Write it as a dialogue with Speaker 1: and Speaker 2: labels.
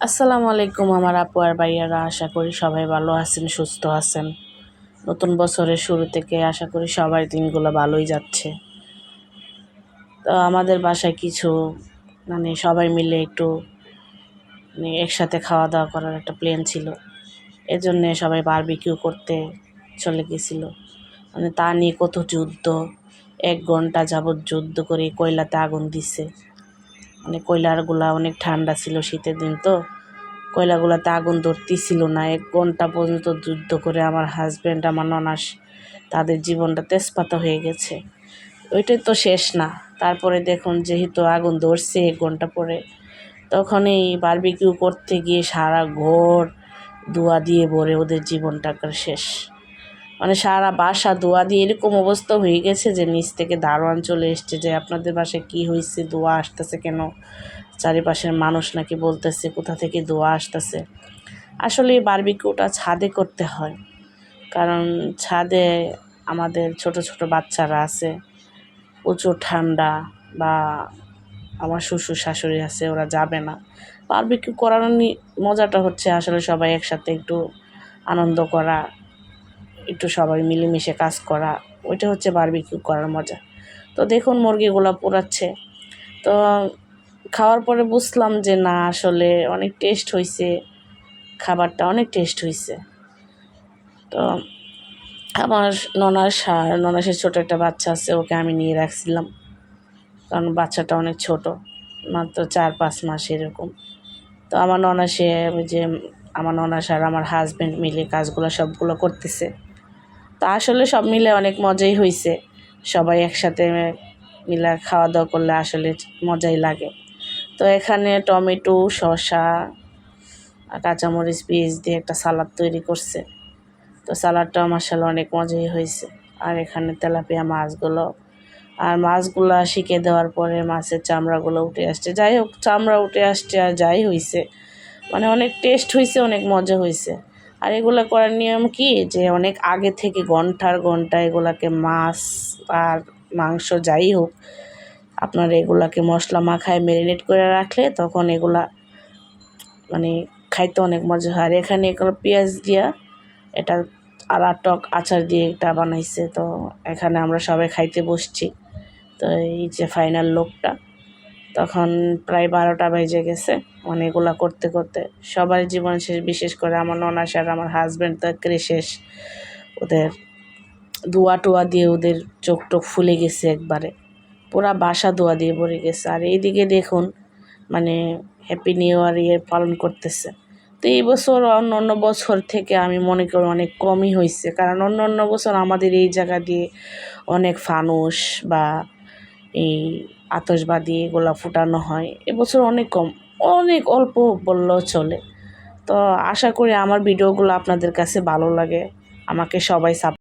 Speaker 1: আসসালামু আলাইকুম আমার আপু আর ভাইয়ারা, আশা করি সবাই ভালো আছেন, সুস্থ আছেন। নতুন বছরের শুরু থেকে আশা করি সবার দিনগুলো ভালোই যাচ্ছে। তো আমাদের বাসায় কিছু মানে সবাই মিলে একটু মানে একসাথে খাওয়া দাওয়া করার একটা প্ল্যান ছিল। এজন্যে সবাই বারবিকিউ করতে চলে গেছিল। মানে তা নিয়ে কত যুদ্ধ, এক ঘণ্টা যাবৎ যুদ্ধ করে কয়লাতে আগুন দিছে। মানে কয়লারগুলা অনেক ঠান্ডা ছিল শীতের দিন তো। কয়লাগুলাতে আগুন ধরতেছিল না। এক ঘণ্টা পর্যন্ত যুদ্ধ করে আমার হাজব্যান্ড আমার ননাস তাদের জীবনটা তেজপাতা হয়ে গেছে। ওইটাই তো শেষ না। তারপরে দেখুন যেহেতু আগুন ধরছে এক ঘণ্টা পরে তখন এই বারবিকিউ করতে গিয়ে সারা ঘর ধোয়া দিয়ে ভরে ওদের জীবনটা শেষ। মানে সারা বাসা দোয়া দিয়ে এরকম অবস্থা হয়ে গেছে যে নিচ থেকে দারোয়ান চলে এসছে যে আপনাদের বাসায় কী হয়েছে ধোয়া আসতেছে কেন? চারিপাশের মানুষ নাকি বলতেছে, কোথা থেকে দোয়া আসতেছে? আসলে বারবিকিউটা ছাদে করতে হয়। কারণ ছাদে আমাদের ছোট ছোট বাচ্চারা আছে, প্রচুর ঠান্ডা বা আমার শ্বশুর শাশুড়ি আছে, ওরা যাবে না। বারবিকিউ করার মজাটা হচ্ছে আসলে সবাই একসাথে একটু আনন্দ করা একটু সবাই মিলেমিশে কাজ করা, ওইটা হচ্ছে বারবিকিউ করার মজা। তো দেখুন মুরগিগুলো পোড়াচ্ছে। তো খাওয়ার পরে বুঝলাম যে না, আসলে অনেক টেস্ট হয়েছে খাবারটা অনেক টেস্ট হয়েছে তো আমার ননার সার, ননাসের ছোটো একটা বাচ্চা আছে, ওকে আমি নিয়ে রাখছিলাম। কারণ বাচ্চাটা অনেক ছোট, মাত্র চার পাঁচ মাস এরকম। তো আমার ননাসে যে আমার ননাস আর আমার হাজব্যান্ড মিলে কাজগুলো সবগুলো করতেছে। তা আসলে সব মিলে অনেক মজাই হয়েছে সবাই একসাথে মিলে খাওয়া দাওয়া করলে আসলে মজাই লাগে। তো এখানে টমেটো, শসা কাঁচামরিচ পিস দিয়ে একটা সালাদ তৈরি করছে। তো সালাদটাও মাসাল অনেক মজাই হয়েছে আর এখানে তেলাপিয়া মাছগুলো। আর মাছগুলো শিখে দেওয়ার পরে মাছের চামড়াগুলো উঠে আসছে। যাই হোক, চামড়া উঠে আসছে আর যাই হয়েছে মানে অনেক টেস্ট হয়েছে অনেক মজা হয়েছে আর এগুলো করার নিয়ম কি? যে অনেক আগে থেকে ঘণ্টার ঘণ্টা এগুলাকে মাছ আর মাংস যাই হোক, আপনার এগুলাকে মশলা মাখায় ম্যারিনেট করে রাখলে তখন এগুলা মানে খাইতে অনেক মজা হয়। আর এখানে এগুলো পেঁয়াজ দিয়া এটা আর টক আচার দিয়ে এটা বানাইছে, তো এখানে আমরা সবাই খাইতে বসছি। তো এই যে ফাইনাল লোকটা তখন প্রায় বারোটা বেজে গেছে। মানে এগুলা করতে করতে সবার জীবন শেষ, বিশেষ করে আমার ননাস আর আমার হাজব্যান্ড তো শেষ। ওদের দোয়া টোয়া দিয়ে ওদের চোখ টোক ফুলে গেছে একবারে। পুরা বাসা দোয়া দিয়ে ভরে গেছে। আর এইদিকে দেখুন মানে হ্যাপি নিউ ইয়ার ইয়ে পালন করতেছে। তো এই বছর অন্য অন্য বছর থেকে আমি মনে করি অনেক কমই হয়েছে কারণ অন্য অন্য বছর আমাদের এই জায়গা দিয়ে অনেক ফানুস বা এই আতসবাদি এগুলো ফুটানো হয়। এবছর অনেক কম, অনেক অল্প বললেও চলে। তো আশা করি আমার ভিডিওগুলো আপনাদের কাছে ভালো লাগে। আমাকে সবাই সাপ